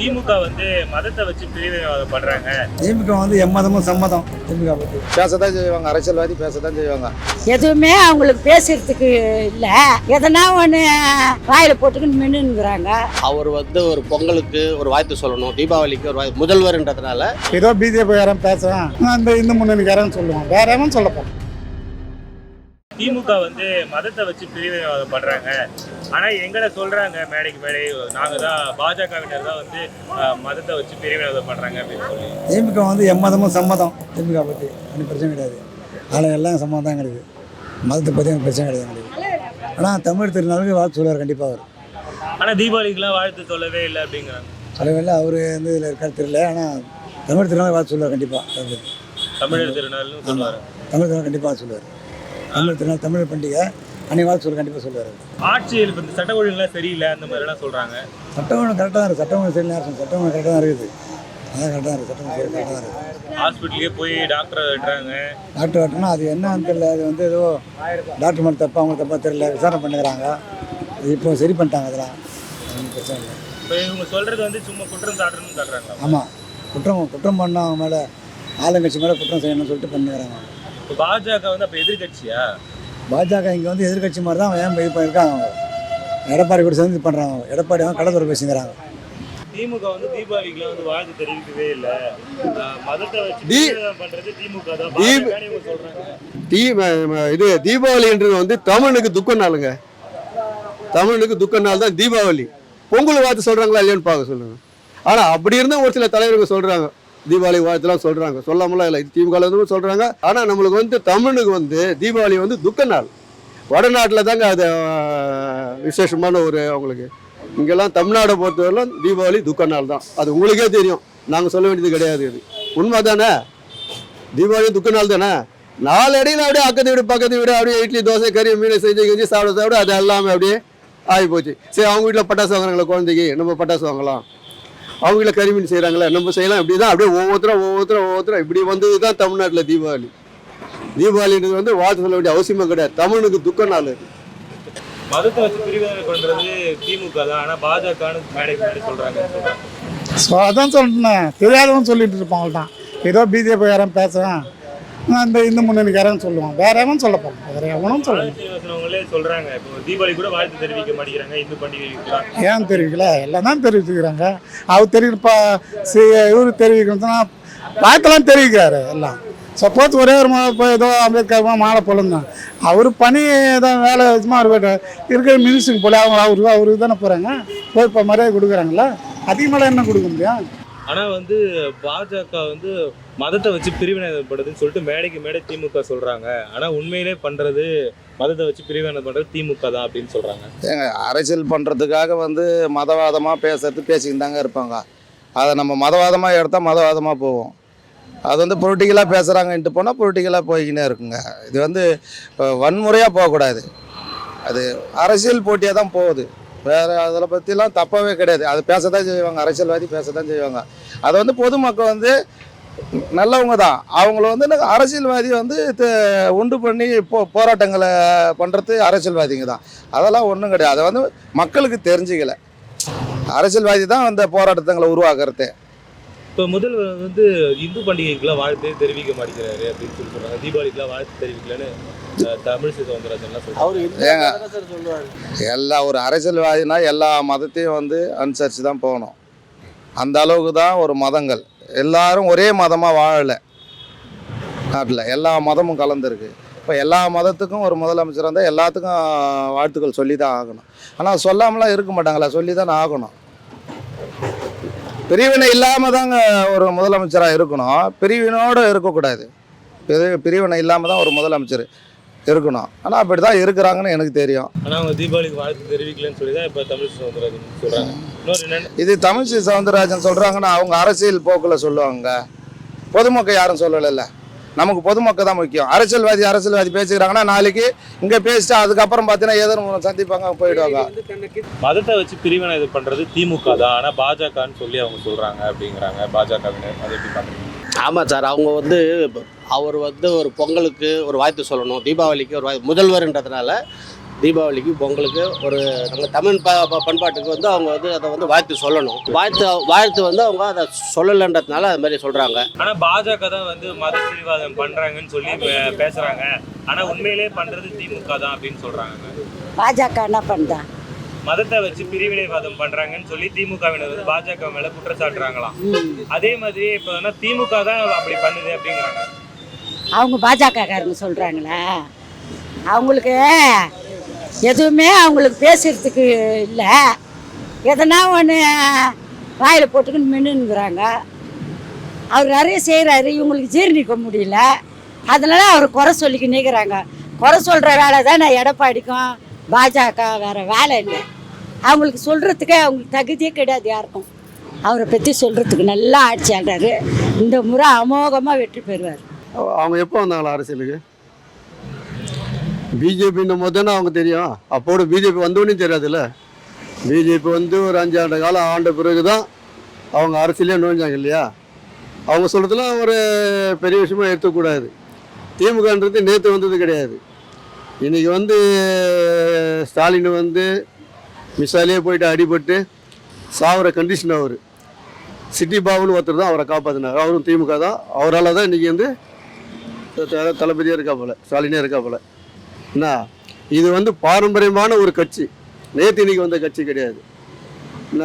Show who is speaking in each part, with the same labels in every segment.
Speaker 1: திமுக வந்து மதத்தை வச்சு பிரிவினைவாதம் பண்றாங்க
Speaker 2: திமுக வந்து எம்மதமும் சம்மதம். திமுக பற்றி
Speaker 3: பேசத்தான் செய்வாங்க. அரசியல்வாதி பேசத்தான் செய்வாங்க.
Speaker 4: எதுவுமே அவங்களுக்கு பேசுறதுக்கு இல்லை. எதனா ஒன்று வாயில் போட்டுக்கின்னு மின்னுங்கிறாங்க.
Speaker 5: அவர் வந்து ஒரு பொங்கலுக்கு ஒரு வாழ்த்து சொல்லணும். தீபாவளிக்கு ஒரு முதல்வர்ன்றதுனால
Speaker 2: ஏதோ பிஜேபி யாரும் பேசுவேன் அந்த இந்து முன்னணிக்காரன் சொல்லுவான். வேற எவன் சொல்ல போறோம்
Speaker 1: திமுக வந்து மதத்தை வச்சு பிரிவினைவாதம் பண்றாங்க. ஆனா எங்களை சொல்றாங்க மேடைக்கு மேடை நாங்க தான் பாஜகவினர் தான் வந்து மதத்தை வச்சு பிரிவினைவாதம் பண்றாங்க அப்படின்னு சொல்லி.
Speaker 2: திமுக வந்து எம்மதமும் சம்மதம். திமுக பற்றி ஒன்றும் பிரச்சனை கிடையாது. அதில் எல்லாம் சம்மதம் தான் கிடையாது மதத்தை பற்றி எனக்கு பிரச்சனை கிடையாது எங்களுக்கு. ஆனால் தமிழ் திருநாளுக்கு வாழ்த்து சொல்லுவார் கண்டிப்பாக அவர்.
Speaker 1: ஆனா தீபாவளிக்குலாம் வாழ்த்து சொல்லவே இல்லை அப்படிங்கிறாங்க.
Speaker 2: சொல்லவில்லை அவர் வந்து இதில் இருக்கார் தெரியல. ஆனால் தமிழ் திருநாள் வாழ்த்து சொல்லுவார் கண்டிப்பாக
Speaker 1: தமிழர் திருநாள்னு சொல்லுவாரு.
Speaker 2: தமிழ் திருநாள் கண்டிப்பாக சொல்லுவார். தமிழ் திருநாள் தமிழ் பண்டிகை. வாழ்த்து சொல்ல கண்டிப்பாக சொல்லுவார்.
Speaker 1: ஆட்சியில் இப்ப இந்த சட்ட ஒழுங்குலாம் சரியில்லை அந்த மாதிரி எல்லாம் சொல்றாங்க.
Speaker 2: சட்டம் ஒன்று கரெக்டாக தான் இருக்குது சட்டம் ஒன்று சரி நேரம் சட்டம் ஒன்று கரெக்டாக தான் இருக்குது. அதான் கரெக்டாக இருக்குது சட்டம் சரி கரெக்டாக தான் இருக்குது
Speaker 1: ஹாஸ்பிட்டலுக்கே போய் டாக்டரை வெட்டுறாங்க.
Speaker 2: டாக்டர் வரட்டும்னா அது என்னன்னு தெரியல. அது வந்து ஏதோ டாக்டர் மேலே தப்பா அவங்க தப்பா தெரியல. விசாரணை பண்ணுறாங்க இப்போ சரி பண்ணிட்டாங்க அதெல்லாம். ஒன்றும் பிரச்சனை இல்லை.
Speaker 1: இப்ப இவங்க சொல்றது வந்து சும்மா குற்றம் சாட்டுறன்னு காட்டுறாங்க
Speaker 2: ஆமாம் குற்றம் குற்றம் பண்ண அவங்க மேலே ஆளுங்கட்சி மேலே குற்றம் செய்யணும்னு சொல்லிட்டு பண்ணுறாங்க
Speaker 1: இப்ப பாஜக வந்து அப்ப எதிர்கட்சியா?
Speaker 2: பாஜக இங்கே வந்து எதிர்க்கட்சி மாதிரி தான் ஏன் பண்ணியிருக்காங்க அவங்க எடப்பாடி கூட சேர்ந்து இது பண்ணுறாங்க எடப்பாடி வந்து கடத்துறை பேசிங்கிறாங்க
Speaker 1: திமுக வந்து தீபாவளிக்குலாம் வந்து வாழ்த்து தெரிவிக்கவே இல்லை. மதத்தை வச்சு பண்றது திமுக தான். சொல்றாங்க.
Speaker 6: தீ இது தீபாவளின்றது வந்து தமிழனுக்கு துக்க நாளுங்க. தமிழனுக்கு துக்க நாள் தான் தீபாவளி. பொங்கல் வாழ்த்து சொல்றாங்களா இல்லையான்னு பார்க்க சொல்லுங்க. ஆனா அப்படி இருந்தா ஒரு சில தலைவர்கள் சொல்றாங்க. தீபாவளி வாழ்த்துலாம் சொல்றாங்க. சொல்லாமலாம் இல்லை. இது திமுக இருந்து சொல்றாங்க. ஆனா நம்மளுக்கு வந்து தமிழனுக்கு வந்து தீபாவளி வந்து துக்க நாள். வடநாட்டில் தாங்க அது விசேஷமான ஒரு அவங்களுக்கு. இங்கெல்லாம் தமிழ்நாடை பொறுத்தவரைலாம் தீபாவளி துக்க நாள் தான். அது உங்களுக்கே தெரியும். நாங்கள் சொல்ல வேண்டியது கிடையாது இது. உண்மை தானே தீபாவளி துக்க நாள் தானே? நாலு அப்படியே அக்கத்து வீடு பக்கத்து வீடு அப்படியே இட்லி தோசை கறி மீன் செஞ்சு செஞ்சு சாப்பிட சாப்பிட அது எல்லாமே அப்படியே ஆகி போச்சு சரி அவங்க வீட்டில் பட்டாசு வாங்குறாங்களா குழந்தைக்கு. நம்ம பட்டாசு வாங்கலாம். அவங்க வீட்டில் கறி மீன் செய்கிறாங்களா நம்ம செய்யலாம் இப்படி தான் அப்படியே ஒவ்வொருத்தரும் ஒவ்வொருத்தரும் ஒவ்வொருத்தரும் இப்படி வந்தது தான் தமிழ்நாட்டில் தீபாவளி. தீபாவளின்றது வந்து வாழ்த்து சொல்ல வேண்டிய அவசியமே கிடையாது. தமிழுக்கு துக்க நாள் இது
Speaker 1: மதத்தை வச்சு பிரிவினை பண்றது திமுக தான் ஆனா பாஜகன்னு மேடைக்கு மேடை சொல்றாங்க.
Speaker 2: அதான் சொல்லிட்டேன் தெரியாதவன் சொல்லிட்டு இருப்பாங்க தான் ஏதோ பிஜேபி யாரும் பேசுவேன் அந்த இந்து முன்னணிக்காரன் சொல்லுவான். வேற எவன் சொல்ல போறோம் வேற எவனும் சொல்ல
Speaker 1: ஆனந்த் சீனிவாசன் அவங்களே சொல்றாங்க. இப்போ தீபாவளி கூட வாழ்த்து தெரிவிக்க மாட்டேங்கிறாங்க. இந்து பண்டிகைக்குலாம்
Speaker 2: ஏன் தெரிவிக்கல? எல்லாம் தான் தெரிவிச்சுக்கிறாங்க. அவர் தெரிவிப்பா இவர் தெரிவிக்கணும்னா வாழ்த்தெல்லாம் தெரிவிக்கிறாரு எல்லாம். சப்போஸ் ஒரே ஒரு இப்போ ஏதோ அம்பேத்கர் மாலை போலந்தான் அவர் பணி ஏதோ வேலை சும்மா அவர் இருக்கிற மினிஸ்டருக்கு போல அவங்க அவருக்கு அவருக்கு தானே போகிறாங்க போய் இப்போ மரியாதை கொடுக்குறாங்களா? அதிகமாக என்ன கொடுக்க முடியும்?
Speaker 1: ஆனா வந்து பாஜக வந்து மதத்தை வச்சு பிரிவினைப்படுதுன்னு சொல்லிட்டு மேடைக்கு மேடை திமுக சொல்கிறாங்க ஆனால் உண்மையிலே பண்ணுறது மதத்தை வச்சு பிரிவினை பண்ணுறது திமுக தான் அப்படின்னு சொல்கிறாங்க
Speaker 3: ஏங்க அரசியல் பண்ணுறதுக்காக வந்து மதவாதமாக பேசுறது பேசிக்கிட்டு தாங்க இருப்பாங்க. அதை நம்ம மதவாதமாக எடுத்தால் மதவாதமாக போவோம். அது வந்து பொலிட்டிக்கலாக பேசுகிறாங்கன்ட்டு போனால் பொலிட்டிக்கலாக போய்கினே இருக்குங்க. இது வந்து வன்முறையாக போகக்கூடாது. அது அரசியல் போட்டியாக தான் போகுது. வேறு அதில் பற்றிலாம் தப்பாகவே கிடையாது. அது பேச தான் செய்வாங்க. அரசியல்வாதி பேச தான் செய்வாங்க. அதை வந்து பொதுமக்கள் வந்து நல்லவங்க தான். அவங்கள வந்து அரசியல்வாதி வந்து உண்டு பண்ணி போ போராட்டங்களை பண்ணுறது அரசியல்வாதிங்க தான். அதெல்லாம் ஒன்றும் கிடையாது. அதை வந்து மக்களுக்கு தெரிஞ்சுக்கல. அரசியல்வாதி தான் அந்த போராட்டங்களை உருவாக்குறது.
Speaker 1: இப்போ முதல்வர் வந்து இந்து பண்டிகைக்குலாம் வாழ்த்து தெரிவிக்க மாட்டேங்கிறாரு அப்படின்னு சொல்லி சொல்றாங்க. தீபாவளிக்குலாம் வாழ்த்து தெரிவிக்கலன்னு
Speaker 3: எல்லா ஒரு அரசியல்வாதினா எல்லா மதத்தையும் வந்து அனுசரித்து தான் போகணும். அந்த அளவுக்கு தான் ஒரு மதங்கள். எல்லாரும் ஒரே மதமாக வாழலை. நாட்டில் எல்லா மதமும் கலந்துருக்கு. இப்போ எல்லா மதத்துக்கும் ஒரு முதலமைச்சர் இருந்தால் எல்லாத்துக்கும் வாழ்த்துக்கள் சொல்லி தான் ஆகணும். ஆனால் சொல்லாமலாம் இருக்க மாட்டாங்களா சொல்லி தான் ஆகணும். பிரிவினை இல்லாமல் தாங்க ஒரு முதலமைச்சராக இருக்கணும். பிரிவினோடு இருக்கக்கூடாது. பிரிவினை இல்லாமல் தான் ஒரு முதலமைச்சர் இருக்கணும். ஆனால் அப்படி தான் இருக்கிறாங்கன்னு எனக்கு தெரியும்.
Speaker 1: ஆனா அவங்க தீபாவளிக்கு வாழ்த்து தெரிவிக்கலன்னு சொல்லி தான் இப்போ தமிழிசை சவுந்தரராஜன் என்னன்னு?
Speaker 3: இது தமிழிசை சவுந்தரராஜன் சொல்கிறாங்கன்னா அவங்க அரசியல் போக்கில் சொல்லுவாங்க. பொதுமக்கள் யாரும் சொல்லலைல்ல. நமக்கு பொதுமக்கள் தான் முக்கியம். அரசியல்வாதி அரசியல்வாதி பேசிக்கிறாங்கன்னா நாளைக்கு இங்கே பேசிட்டு அதுக்கப்புறம் பார்த்தீங்கன்னா ஏதோ சந்திப்பாங்க போயிடுவாங்க.
Speaker 1: மதத்தை வச்சு பிரிவினை இது பண்றது திமுக தான். ஆனா பாஜகன்னு சொல்லி அவங்க சொல்றாங்க அப்படிங்கிறாங்க. பாஜகவினர். அதை எப்படி பாக்குறீங்க?
Speaker 5: ஆமாம் சார் அவங்க வந்து அவர் வந்து ஒரு பொங்கலுக்கு ஒரு வாழ்த்து சொல்லணும். தீபாவளிக்கு ஒரு வாழ்த்து முதல்வர்ன்றதுனால தீபாவளிக்கு பொங்கலுக்கு ஒரு நம்ம தமிழ் ப ப- பண்பாட்டுக்கு வந்து அவங்க வந்து அதை வந்து வாழ்த்து சொல்லணும். வாழ்த்து வாழ்த்து வந்து அவங்க அதை சொல்லலைன்றதுனால அது மாதிரி சொல்கிறாங்க
Speaker 1: ஆனா பாஜக தான் வந்து மத பிரிவாதம் பண்றாங்கன்னு சொல்லி பே- பேசுறாங்க. ஆனா உண்மையிலேயே பண்றது திமுக தான் அப்படின்னு சொல்றாங்க.
Speaker 4: பாஜக என்ன பண்ணுதான்
Speaker 1: மதத்தை வச்சு பிரிவினைவாதம் பண்றாங்கன்னு சொல்லி திமுகவினர் வந்து பாஜக மேல குற்றச்சாட்டுறாங்களாம். அதே மாதிரி இப்ப வந்து திமுக தான் அப்படி பண்ணுது அப்படிங்கிறாங்க.
Speaker 4: அவங்க பாஜகக்காரங்க சொல்கிறாங்களா அவங்களுக்கு எதுவுமே அவங்களுக்கு பேசுறதுக்கு இல்லை. எதனா ஒன்று வாயில் போட்டுக்கின்னு மின்னுங்கிறாங்க. அவர் நிறைய செய்கிறாரு இவங்களுக்கு ஜீரணிக்க முடியல. அதனால அவர் குறை சொல்லிக்கின்னு நிற்கிறாங்க குறை சொல்கிற வேலை தான் நான் எடப்பாடிக்கும். பாஜக வேறு வேலை இல்லை. அவங்களுக்கு சொல்கிறதுக்கே அவங்களுக்கு தகுதியே கிடையாது யாருக்கும். அவரை பற்றி சொல்கிறதுக்கு நல்லா ஆட்சி ஆடுறாரு இந்த முறை அமோகமாக வெற்றி பெறுவார்.
Speaker 6: அவங்க எப்போ வந்தாங்களா அரசியலுக்கு? பிஜேபின்னும் போது தானே அவங்க தெரியும். அப்போட பிஜேபி வந்தோடனே தெரியாதுல்ல? பிஜேபி வந்து ஒரு அஞ்சு ஆண்டு காலம் ஆண்ட பிறகு தான் அவங்க அரசியலே நுழைஞ்சாங்க இல்லையா? அவங்க சொல்கிறதுலாம் ஒரு பெரிய விஷயமா எடுத்துக்கூடாது திமுகன்றது நேற்று வந்தது கிடையாது. இன்றைக்கி வந்து ஸ்டாலின் வந்து மிசாலே போயிட்டு அடிபட்டு சாவர கண்டிஷன் அவர். சிட்டி பாபுன்னு ஒருத்தர் தான் அவரை காப்பாற்றினார் அவரும் திமுக தான். அவரால் தான் இன்றைக்கி வந்து தளபதியாக இருக்கா போல ஸ்டாலினே இருக்கா போல. என்ன? இது வந்து பாரம்பரியமான ஒரு கட்சி. நேற்று இன்னைக்கு வந்த கட்சி கிடையாது. என்ன?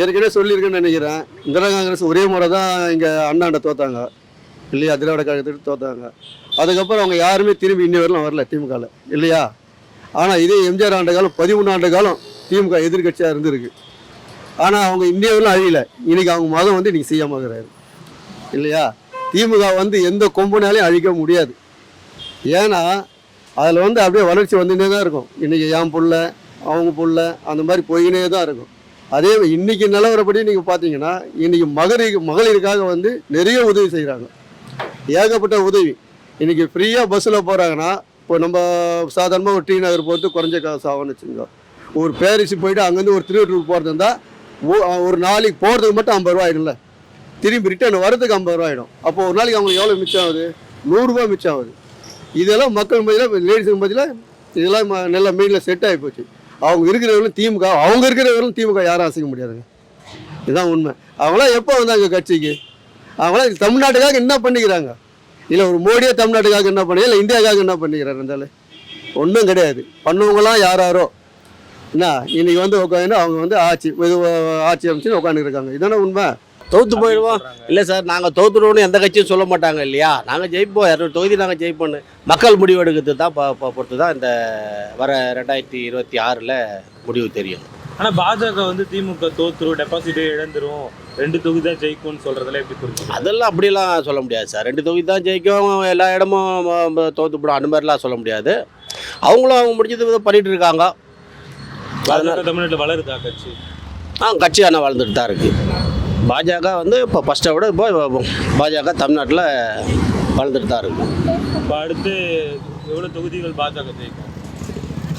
Speaker 6: ஏற்கனவே சொல்லியிருக்கேன்னு நினைக்கிறேன். இந்திரா காங்கிரஸ் ஒரே முறை தான் இங்கே அண்ணாண்ட தோத்தாங்க. இல்லையா? திராவிட கழகத்துக்கு தோத்தாங்க. அதுக்கப்புறம் அவங்க யாருமே திரும்பி இன்னி வரலாம் வரல திமுகவில் இல்லையா? ஆனால் இதே எம்ஜிஆர் ஆண்டு காலம் பதிமூணு ஆண்டு காலம் திமுக எதிர்க்கட்சியாக இருந்திருக்கு. ஆனால் அவங்க இந்தியாவிலும் அழியல. இன்னைக்கு அவங்க மதம் வந்து இன்னைக்கு செய்ய இருக்கிறாரு இல்லையா? திமுக வந்து எந்த கொம்புனாலையும் அழிக்க முடியாது. ஏன்னா அதில் வந்து அப்படியே வளர்ச்சி வந்துட்டே தான் இருக்கும். இன்றைக்கி என் புள்ள அவங்க புள்ள அந்த மாதிரி போயினே தான் இருக்கும். அதே இன்றைக்கி நிலவரப்படி நீங்கள் பார்த்தீங்கன்னா இன்னைக்கு மகளிர் மகளிருக்காக வந்து நிறைய உதவி செய்கிறாங்க ஏகப்பட்ட உதவி. இன்றைக்கி ஃப்ரீயாக பஸ்ஸில் போகிறாங்கன்னா இப்போ நம்ம சாதாரணமாக ஒரு டி நகர் போகிறது குறைஞ்ச காசு ஆகும்னு வச்சுக்கோங்க. ஒரு பேரிஸுக்கு போயிட்டு அங்கேருந்து ஒரு திருவள்ளூர் போகிறது இருந்தால் ஒரு நாளைக்கு போகிறதுக்கு மட்டும் ஐம்பது ரூபா ஆகிடும்ல திரும்பி ரிட்டர்ன் வரதுக்கு ஐம்பது ரூபா ஆகிடும் அப்போ ஒரு நாளைக்கு அவங்களுக்கு எவ்வளோ மிச்சம் ஆகுது? நூறுரூவா மிச்சம் ஆகுது. இதெல்லாம் மக்கள் மத்தியில் லேடிஸுக்கு மத்தியில் இதெல்லாம் ம- நல்ல மெயினில் செட் ஆகி போச்சு. அவங்க இருக்கிறவங்களும் திமுக அவங்க இருக்கிறவங்களும் திமுக யாரும் அசைக்க முடியாதுங்க. இதுதான் உண்மை. அவங்களாம் எப்போ வந்தாங்க கட்சிக்கு? அவங்களாம் தமிழ்நாட்டுக்காக என்ன பண்ணிக்கிறாங்க? இல்லை ஒரு மோடியே தமிழ்நாட்டுக்காக என்ன பண்ணி? இல்லை இந்தியாவுக்காக என்ன பண்ணிக்கிறார் இருந்தாலும் ஒன்றும் கிடையாது. பண்ணவங்களாம் யார் யாரோ என்ன இன்னைக்கு வந்து உட்காந்து அவங்க வந்து ஆட்சி இது ஆட்சி அமைச்சுன்னு உட்காந்துருக்காங்க இதான உண்மை?
Speaker 5: தொகுத்து போயிடுவோம் இல்லை சார் நாங்கள் தோத்துடுவோம்னு எந்த கட்சியும் சொல்ல மாட்டாங்க இல்லையா? நாங்கள் ஜெயிப்போம். இரநூறு தொகுதி நாங்கள் ஜெயிப்போம்னு. மக்கள் முடிவு எடுக்கிறது தான் ப- பொறுத்து தான் இந்த வர ரெண்டாயிரத்தி இருபத்தி ஆறில் முடிவு தெரியும்.
Speaker 1: ஆனா பாஜக வந்து திமுக தோத்துரும் டெபாசிட் இழந்துரும் ரெண்டு தொகுதி தான் ஜெயிக்கும்னு சொல்றதுல எப்படி புரிஞ்சுக்கலாம்
Speaker 5: அதெல்லாம் அப்படிலாம் சொல்ல முடியாது சார். ரெண்டு தொகுதி தான் ஜெயிக்கும் எல்லா இடமும் தோத்து போடும் அந்த மாதிரிலாம் சொல்ல முடியாது. அவங்களும் அவங்க முடிஞ்சது பண்ணிட்டு இருக்காங்க.
Speaker 1: தமிழ்நாட்டுல வளருதா கட்சி?
Speaker 5: ஆ கட்சி ஆனால் வளர்ந்துட்டு தான் இருக்குது பாஜக வந்து இப்போ ஃபஸ்ட்டை விட இப்போ பாஜக தமிழ்நாட்டில் வளர்ந்துட்டு தான் இருக்குது
Speaker 1: இப்ப அடுத்து எவ்வளவு தொகுதிகள் பாஜக ஜெயிக்கும்?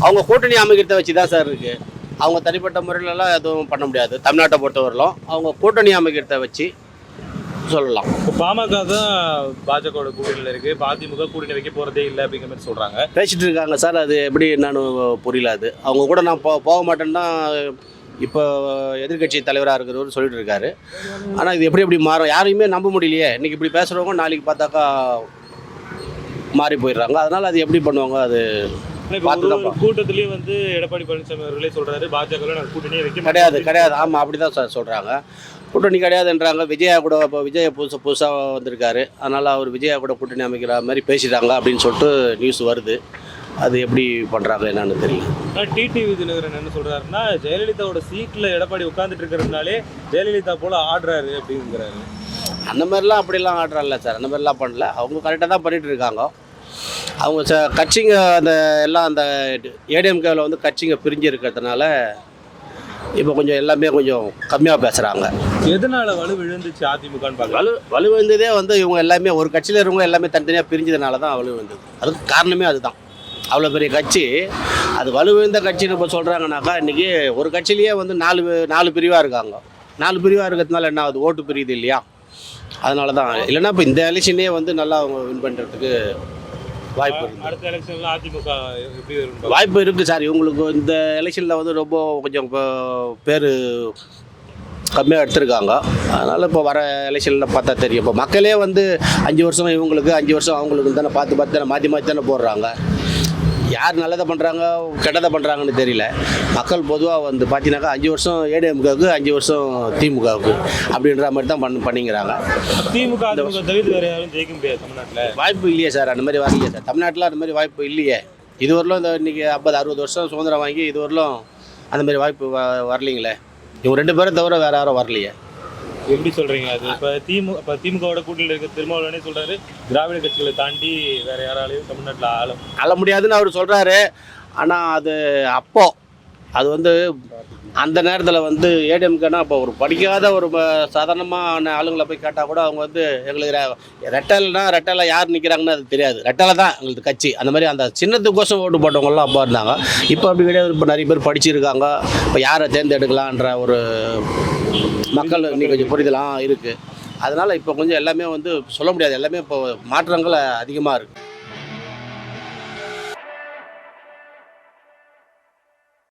Speaker 5: அவங்க கூட்டணி அமைக்கிறத வச்சு தான் சார் இருக்குது அவங்க தனிப்பட்ட முறையிலலாம் எதுவும் பண்ண முடியாது. தமிழ்நாட்டை பொறுத்தவரையிலும் அவங்க கூட்டணி அமைக்கிறத வச்சு சொல்லலாம்.
Speaker 1: இப்போ பாமக தான் பாஜகவோட கூட்டணியில் இருக்கு. இப்ப அதிமுக கூட்டணி வைக்க போறதே இல்லை அப்படிங்கிற மாதிரி சொல்றாங்க.
Speaker 5: பேசிட்டு இருக்காங்க. சார் அது எப்படி என்னன்னு புரியல அது. அவங்க கூட நான் போ போக மாட்டேன்னு இப்போ எதிர்க்கட்சி தலைவராக இருக்கிறவர் சொல்லிட்டு இருக்காரு. ஆனால் இது எப்படி எப்படி மாறும்? யாரையுமே நம்ப முடியலையே. இன்னைக்கு இப்படி பேசுகிறவங்க நாளைக்கு பார்த்தாக்கா மாறி போயிடுறாங்க. அதனால் அது எப்படி பண்ணுவாங்க அது
Speaker 1: கூட்டத்திலேயே வந்து எடப்பாடி பழனிசாமி அவர்களே சொல்றாரு. பாஜக நான் கூட்டணியே வைக்க மாட்டேன்.
Speaker 5: கிடையாது கிடையாது. ஆமாம் அப்படி தான் சார் சொல்கிறாங்க கூட்டணி கிடையாதுன்றாங்க. விஜயா கூட இப்போ விஜய் புதுசு புதுசாக வந்திருக்காரு. அதனால் அவர் விஜயா கூட கூட்டணி அமைக்கிற மாதிரி பேசிட்டாங்க அப்படின்னு சொல்லிட்டு நியூஸ் வருது. அது எப்படி பண்ணுறாங்க என்னன்னு தெரியல.
Speaker 1: டிடிவி தினகரன் என்ன சொல்றாருன்னா ஜெயலலிதாவோட சீட்ல எடப்பாடி உட்கார்ந்துட்டு இருக்கிறதுனாலே ஜெயலலிதா போல ஆடுறாரு அப்படிங்கிறாரு.
Speaker 5: அந்த மாதிரிலாம் அப்படிலாம் ஆடுறல சார். அந்த மாதிரிலாம் பண்ணல. அவங்க கரெக்டாக தான் பண்ணிட்டு இருக்காங்க. அவங்க ச கட்சிங்க அந்த எல்லாம் அந்த ஏடிஎம்கேவில் வந்து கட்சிங்க பிரிஞ்சு இருக்கிறதுனால இப்போ கொஞ்சம் எல்லாமே கொஞ்சம் கம்மியாக பேசுகிறாங்க
Speaker 1: எதனால வலு விழுந்துச்சு அதிமுகன்னு பார்க்கலாம்
Speaker 5: வலு வலுவந்ததே வந்து இவங்க எல்லாமே ஒரு கட்சியில் இருக்கவங்க எல்லாமே தனித்தனியாக பிரிஞ்சதுனால தான் வலுவந்தது அதுக்கு காரணமே அதுதான். அவ்வளோ பெரிய கட்சி. அது வலுவிழந்த கட்சின்னு இப்போ சொல்கிறாங்கனாக்கா இன்றைக்கி ஒரு கட்சியிலேயே வந்து நாலு நாலு பிரிவாக இருக்காங்க. நாலு பிரிவாக இருக்கிறதுனால என்ன ஆகுது? ஓட்டு பிரியுது இல்லையா? அதனால தான் இல்லைன்னா இப்போ இந்த எலெக்ஷனே வந்து நல்லா அவங்க வின் பண்ணுறதுக்கு வாய்ப்பு இருக்கு.
Speaker 1: அடுத்த எலெக்ஷன்ல அதிமுக
Speaker 5: வாய்ப்பு இருக்குது சார். இவங்களுக்கு இந்த எலெக்ஷனில் வந்து ரொம்ப கொஞ்சம் பேர் கம்மியாக எடுத்திருக்காங்க. அதனால் இப்போ வர எலெக்ஷனில் பார்த்தா தெரியும். இப்போ மக்களே வந்து அஞ்சு வருஷம் இவங்களுக்கு அஞ்சு வருஷம் அவங்களுக்கு தானே பார்த்து பார்த்து தானே மாற்றி மாற்றி தானே போடுறாங்க. யார் நல்லதை பண்ணுறாங்க கெட்டதை பண்ணுறாங்கன்னு தெரியல. மக்கள் பொதுவாக வந்து பார்த்தீங்கன்னாக்கா அஞ்சு வருஷம் ஏடிஎம்காவுக்கு அஞ்சு வருஷம் திமுகவுக்கு அப்படின்ற மாதிரி தான் பண்ண பண்ணிக்கிறாங்க.
Speaker 1: திமுக ஜெயிக்க முடியாது தமிழ்நாட்டுல.
Speaker 5: வாய்ப்பு இல்லையே சார் அந்த மாதிரி வரலையே சார். தமிழ்நாட்டில் அந்த மாதிரி வாய்ப்பு இல்லையே. இதுவரையிலும் இந்த இன்றைக்கி ஐம்பது அறுபது வருஷம் சுதந்திரம் வாங்கி இதுவரையிலும் அந்த மாதிரி வாய்ப்பு வரலீங்களே. இவங்க ரெண்டு பேரும் தவிர வேறு யாரும் வரலையே.
Speaker 1: எப்படி சொல்றீங்க? அது இப்ப திமுக இப்ப திமுகவோட கூட்டணியில் இருக்க திருமாவளவனே சொல்றாரு திராவிட கட்சிகளை தாண்டி வேற யாராலையும் தமிழ்நாட்டில் ஆளும்
Speaker 5: ஆள முடியாதுன்னு அவர் சொல்கிறாரு ஆனால் அது அப்போ அது வந்து அந்த நேரத்தில் வந்து ஏடிஎம்கேனா இப்போ ஒரு படிக்காத ஒரு சாதாரணமான ஆளுங்களை போய் கேட்டால் கூட அவங்க வந்து எங்களுக்கு ரெ- ரெட்டல்னா ரெட்டலை யார் நிற்கிறாங்கன்னு அது தெரியாது. ரெட்டலை தான் எங்களுக்கு கட்சி. அந்த மாதிரி அந்த சின்னத்துக்கோசம் ஓட்டு போட்டவங்களாம் அப்போ இருந்தாங்க. இப்போ அப்படி கிடையாது. இப்போ நிறைய பேர் படிச்சிருக்காங்க. இப்போ யாரை தேர்ந்தெடுக்கலான்ற ஒரு மக்கள் இன்னைக்கு கொஞ்சம் புரிதலாம் இருக்குது அதனால் இப்போ கொஞ்சம் எல்லாமே வந்து சொல்ல முடியாது. எல்லாமே இப்போ மாற்றங்கள் அதிகமாக இருக்குது